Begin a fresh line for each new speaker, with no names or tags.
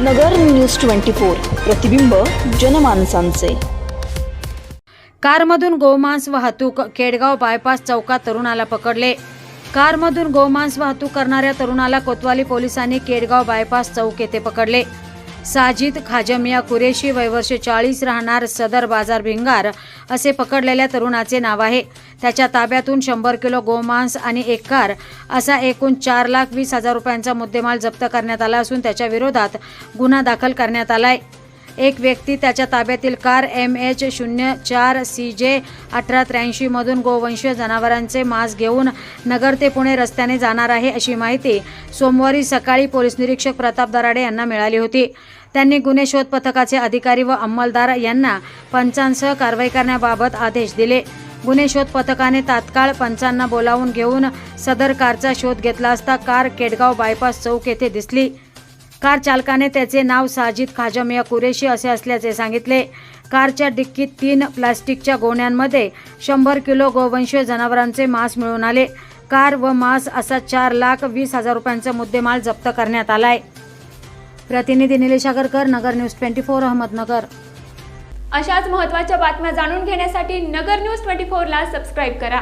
नगर news twenty four प्रतिबिंब जनमानसांचे.
कारमधून गोमांस वाहतूक केडगाव बायपास चौकात तरुणाला पकडले. कारमधून गोमांस वाहतूक करणाऱ्या तरुणाला कोतवाली पोलिसांनी केडगाव बायपास चौक येथे पकडले. साजिद खाजमिया कुरेशी वयवर्ष चाळीस राहणार सदर बाजार भिंगार असे पकडलेल्या तरुणाचे नाव आहे. त्याच्या ताब्यातून शंभर किलो गोमांस आणि एक कार असा एकूण चार लाख वीस हजार रुपयांचा मुद्देमाल जप्त करण्यात आला असून त्याच्या विरोधात गुन्हा दाखल करण्यात आला आहे एक व्यक्ती त्याच्या ताब्यातील कार एम एच शून्य चार सी जे अठरा त्र्याऐंशीमधून गोवंशीय जनावरांचे मांस घेऊन नगर ते पुणे रस्त्याने जाणार आहे अशी माहिती सोमवारी सकाळी पोलीस निरीक्षक प्रताप दराडे यांना मिळाली होती. त्यांनी गुन्हे शोध पथकाचे अधिकारी व अंमलदार यांना पंचांसह कारवाई करण्याबाबत आदेश दिले. गुन्हे शोध पथकाने तात्काळ पंचांना बोलावून घेऊन सदर कारचा शोध घेतला असता कार केडगाव बायपास चौक येथे दिसली. कार चालकाने त्याचे नाव साजिद खाजमिया कुरेशी असे असल्याचे सांगितले. कारच्या डिक्कीत तीन प्लास्टिकच्या गोण्यांमध्ये शंभर किलो गोवंशीय जनावरांचे मांस मिळून आले. कार व मांस असा चार लाख वीस हजार रुपयांचा मुद्देमाल जप्त करण्यात आलाय. प्रतिनिधी Nilesh Agarkar Nagar news twenty four Ahmednagar.
अशाच महत्त्वाच्या बातम्या जाणून घेण्यासाठी नगर न्यूज ट्वेंटी फोरला सबस्क्राईब करा.